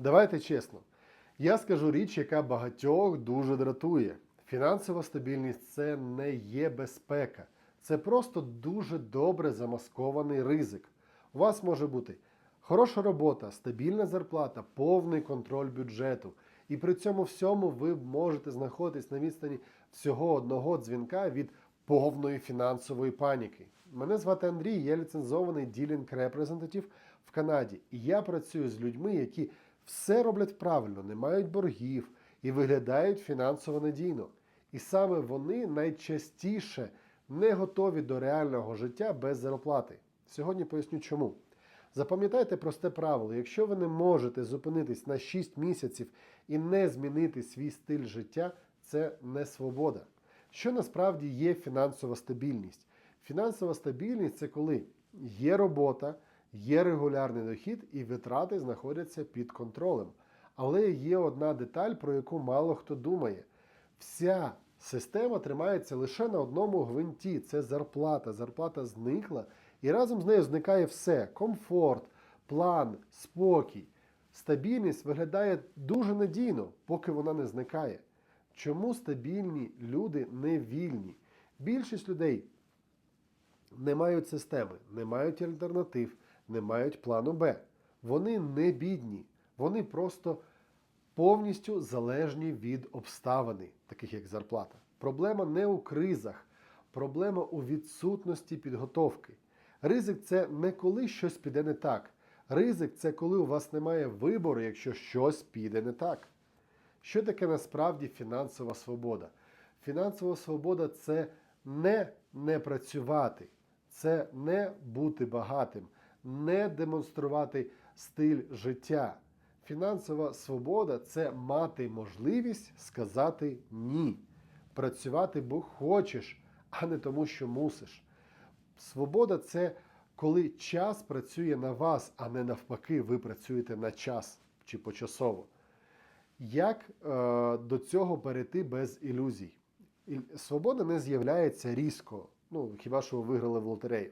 Давайте чесно. Я скажу річ, яка багатьох дуже дратує. Фінансова стабільність це не є безпека. Це просто дуже добре замаскований ризик. У вас може бути хороша робота, стабільна зарплата, повний контроль бюджету. І при цьому всьому ви можете знаходитись на відстані всього одного дзвінка від повної фінансової паніки. Мене звати Андрій, я ліцензований ділінг репрезентатив в Канаді. І я працюю з людьми, які все роблять правильно, не мають боргів і виглядають фінансово надійно. І саме вони найчастіше не готові до реального життя без зарплати. Сьогодні поясню чому. Запам'ятайте просте правило: якщо ви не можете зупинитись на 6 місяців і не змінити свій стиль життя, це не свобода. Що насправді є фінансова стабільність? Фінансова стабільність це коли є робота, є регулярний дохід і витрати знаходяться під контролем. Але є одна деталь, про яку мало хто думає. Вся система тримається лише на одному гвинті це зарплата. Зарплата зникла, і разом з нею зникає все: комфорт, план, спокій. Стабільність виглядає дуже надійно, поки вона не зникає. Чому стабільні люди не вільні? Більшість людей не мають системи, не мають альтернатив, не мають плану Б. Вони не бідні, вони просто повністю залежні від обставини, таких як зарплата. Проблема не у кризах, проблема у відсутності підготовки. Ризик це не коли щось піде не так. Ризик це коли у вас немає вибору, якщо щось піде не так. Що таке насправді фінансова свобода? Фінансова свобода це не не працювати, це не бути багатим, не демонструвати стиль життя. Фінансова свобода це мати можливість сказати ні. Працювати, бо хочеш, а не тому, що мусиш. Свобода це коли час працює на вас, а не навпаки, ви працюєте на час чи почасово. Як е, до цього перейти без ілюзій? Свобода не з'являється різко, ну хіба що ви виграли в лотерею.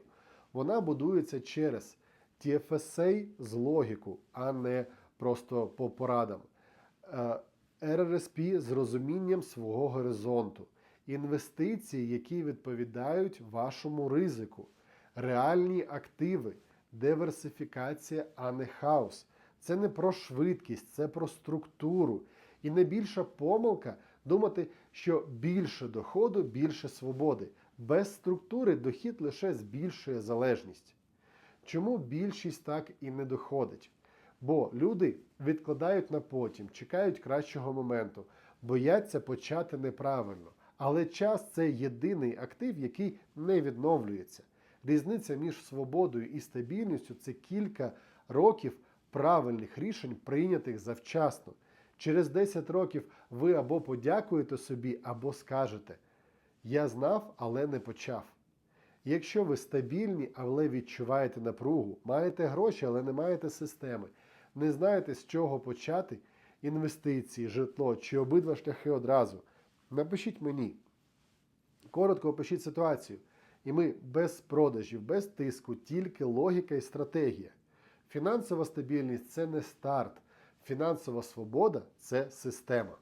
Вона будується через TFSA з логіку, а не просто по порадам. Е, RRSP з розумінням свого горизонту, інвестиції, які відповідають вашому ризику, реальні активи, диверсифікація, а не хаос. Це не про швидкість, це про структуру. І найбільша помилка думати, що більше доходу, більше свободи. Без структури дохід лише збільшує залежність. Чому більшість так і не доходить? Бо люди відкладають на потім, чекають кращого моменту, бояться почати неправильно. Але час це єдиний актив, який не відновлюється. Різниця між свободою і стабільністю це кілька років правильних рішень, прийнятих завчасно. Через 10 років ви або подякуєте собі, або скажете: Я знав, але не почав. Якщо ви стабільні, але відчуваєте напругу, маєте гроші, але не маєте системи, не знаєте, з чого почати інвестиції, житло чи обидва шляхи одразу, напишіть мені. Коротко опишіть ситуацію. І ми без продажів, без тиску, тільки логіка і стратегія. Фінансова стабільність це не старт. Фінансова свобода це система.